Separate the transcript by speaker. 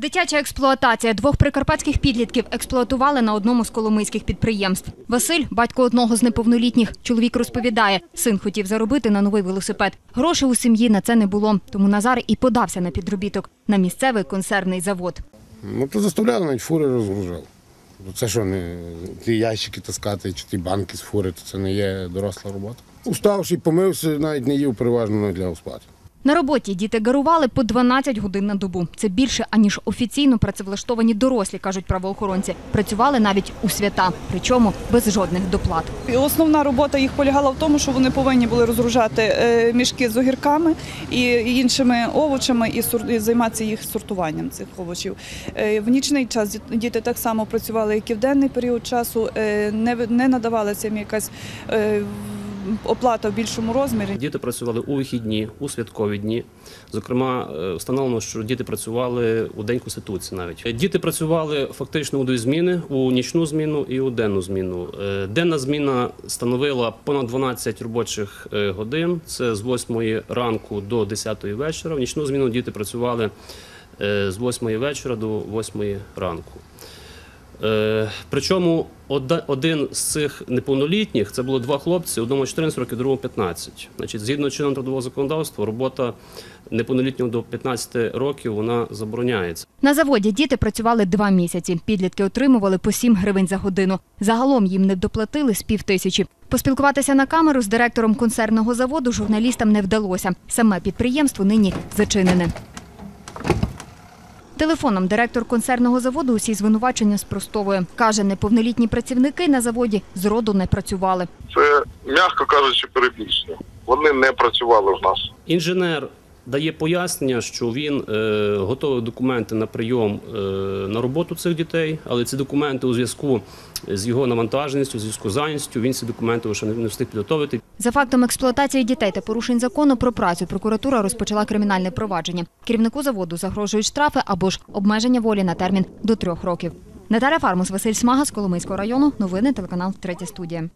Speaker 1: Дитяча експлуатація двох прикарпатських підлітків експлуатували на одному з коломийських підприємств. Василь, батько одного з неповнолітніх, чоловік розповідає, син хотів заробити на новий велосипед. Грошей у сім'ї на це не було, тому Назар і подався на підробіток на місцевий консервний завод.
Speaker 2: Ну, то заставляли навіть фури розгружали. Ну, Це що, не ті ящики таскати чи ті банки з фури, то це не є доросла робота. Уставши, помився, навіть не їв переважно лягав спати.
Speaker 1: На роботі діти гарували по 12 годин на добу. Це більше, аніж офіційно працевлаштовані дорослі, кажуть правоохоронці. Працювали навіть у свята, причому без жодних доплат.
Speaker 3: Основна робота їх полягала в тому, що вони повинні були розгружати е, мішки з огірками і іншими овочами і займатися їх сортуванням цих овочів. Е, В нічний час діт- діти так само працювали, як і в денний період часу. Е, Не надавалася їм якась оплата в більшому розмірі.
Speaker 4: Діти працювали у вихідні, у святкові дні. Зокрема, е, встановлено, що діти працювали у День Конституції навіть. Е, Діти працювали фактично у дві зміни: у нічну зміну і у денну зміну. Е, Денна зміна становила понад 12 робочих годин. Це з 8 ранку до 10 вечора. В нічну зміну діти працювали з 8 вечора до 8 ранку. Е, Причому один з цих неповнолітніх це було два хлопці, одному 14 років, другому 15. Значить, згідно чинного трудового законодавства, робота неповнолітнього до 15 років вона забороняється.
Speaker 1: На заводі діти працювали два місяці. Підлітки отримували по 7 гривень за годину. Загалом їм не доплатили з пів тисячі. Поспілкуватися на камеру з директором концерного заводу журналістам не вдалося. Саме підприємство нині зачинене. Телефоном директор концерного заводу усі звинувачення спростовує. Каже, неповнолітні працівники на заводі зроду не працювали.
Speaker 5: Це, м'яко кажучи, перебільшення. Вони не працювали в нас.
Speaker 4: Інженер дає пояснення, що він е, готовий документи на прийом е, на роботу цих дітей, але ці документи у зв'язку з його навантаженістю, у зв'язку з зайністю, він ці документи не не встиг підготовити.
Speaker 1: За фактом експлуатації дітей та порушень закону про працю прокуратура розпочала кримінальне провадження. Керівнику заводу загрожують штрафи або ж обмеження волі на термін до трьох років. Наталя Фармус, Василь Смага з Коломийського району. Новини телеканал Третя студія.